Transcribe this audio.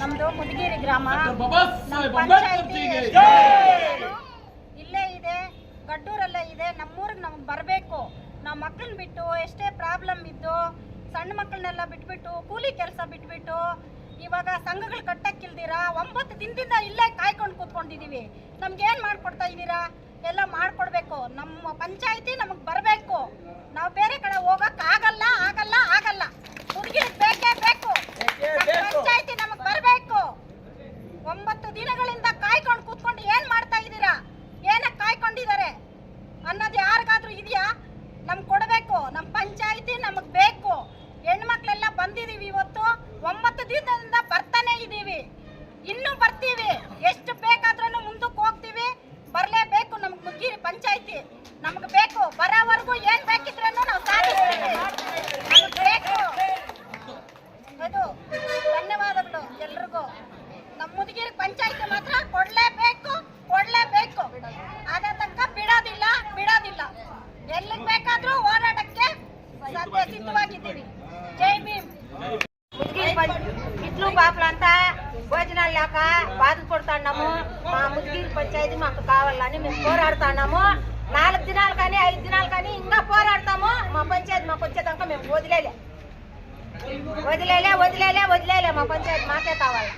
ನಮ್ದು ಮುದಗಿರಿ ಗ್ರಾಮ. ಇಲ್ಲೇ ಇದೆ ಗಡ್ಡೂರಲ್ಲೇ ಇದೆ ನಮ್ಮೂರಿಗೆ ನಮ್ಗೆ ಬರಬೇಕು. ನಾವು ಮಕ್ಕಳನ್ನ ಬಿಟ್ಟು ಎಷ್ಟೇ ಪ್ರಾಬ್ಲಮ್ ಇದ್ದು ಸಣ್ಣ ಮಕ್ಕಳನ್ನೆಲ್ಲ ಬಿಟ್ಬಿಟ್ಟು ಕೂಲಿ ಕೆಲಸ ಬಿಟ್ಬಿಟ್ಟು ಇವಾಗ ಸಂಘಗಳು ಕಟ್ಟಕ್ಕಿಲ್ದಿರ ಒಂಬತ್ತು ದಿನದಿಂದ ಇಲ್ಲೇ ಕಾಯ್ಕೊಂಡು ಕೂತ್ಕೊಂಡಿದ್ದೀವಿ ನಮ್ಗೇನು ಏನ್ ಮಾಡ್ಕೊಡ್ತಾ ಇದ್ದೀರಾ ಎಲ್ಲ ಮಾಡ್ಕೊಡ್ಬೇಕು. ನಮ್ಮ ಪಂಚಾಯಿತಿ ನಮಗೆ ಬರಬೇಕು. ನಾವು ಬೇರೆ ಕಡೆ ಹೋಗಕ್ ಆಗಲ್ಲ ಆಗಲ್ಲ ಆಗಲ್ಲ ಹುಡುಗಿರಿಗೆ ಬೇಕೇ ಬೇಕು ಪಂಚಾಯತಿ ನಮಗೆ ಬರಬೇಕು ಒಂಬತ್ತು ದಿನಗಳಿಂದ ಕಾಯ್ಕೊಂಡು ಕೂತ್ಕೊಂಡು ಏನ್ ಮಾಡ್ತಾ ಇದ್ದೀರಾ ಏನಕ್ಕೆ ಕಾಯ್ಕೊಂಡಿದ್ದಾರೆ ಅನ್ನೋದು ಯಾರಿಗಾದ್ರೂ ಇದೆಯಾ ನಮ್ಗೆ ಕೊಡಬೇಕು ನಮ್ಮ ಪಂಚಾಯತಿ ನಮಗೆ ಬೇಕು ಬಂದಿದೀವಿ ಇವತ್ತು. ಒಂಬತ್ತು ದಿನದಿಂದ ಬರ್ತಾನೆ ಇದ್ದೀವಿ. ಇನ್ನೂ ಬರ್ತೀವಿ. ಎಷ್ಟು ಬೇಕಾದ್ರೂ ಮುಂದಕ್ಕೆ ಹೋಗ್ತೀವಿ. ಬರಲೇಬೇಕು ನಮ್ಗೆ ಮುಗಿರಿ ಪಂಚಾಯತಿ. ನಮ್ಗೆ ಬೇಕು. ಬರೋವರೆಗೂ ಏನು ಬೇಕಿದ್ರೂ ನಾವು ಸಾಧಿಸ್ತೀವಿ. ಬೇಕು. ಅದು ಧನ್ಯವಾದಗಳು ಎಲ್ರಿಗೂ. ನಮ್ಮ ಮುದುಗಿರಿ ಪಂಚಾಯತಿ ಮಾತ್ರ ಕೊಡ್ಲೇಬೇಕು. మేమంతా భోజనాలు లేక బాధపడుతున్నాము మా ముదిగిరి పంచాయతీ మాకు కావాలని మేము పోరాడుతున్నాము. నాలుగు దినాలు కానీ ఐదు దినాలు కానీ ఇంకా పోరాడతాము. మా పంచాయతీ మాకు వచ్చేదాకా మేము వదిలేలే. వదిలేలే వదిలేలే వదిలేలే. మా పంచాయతీ మాకే కావాలి.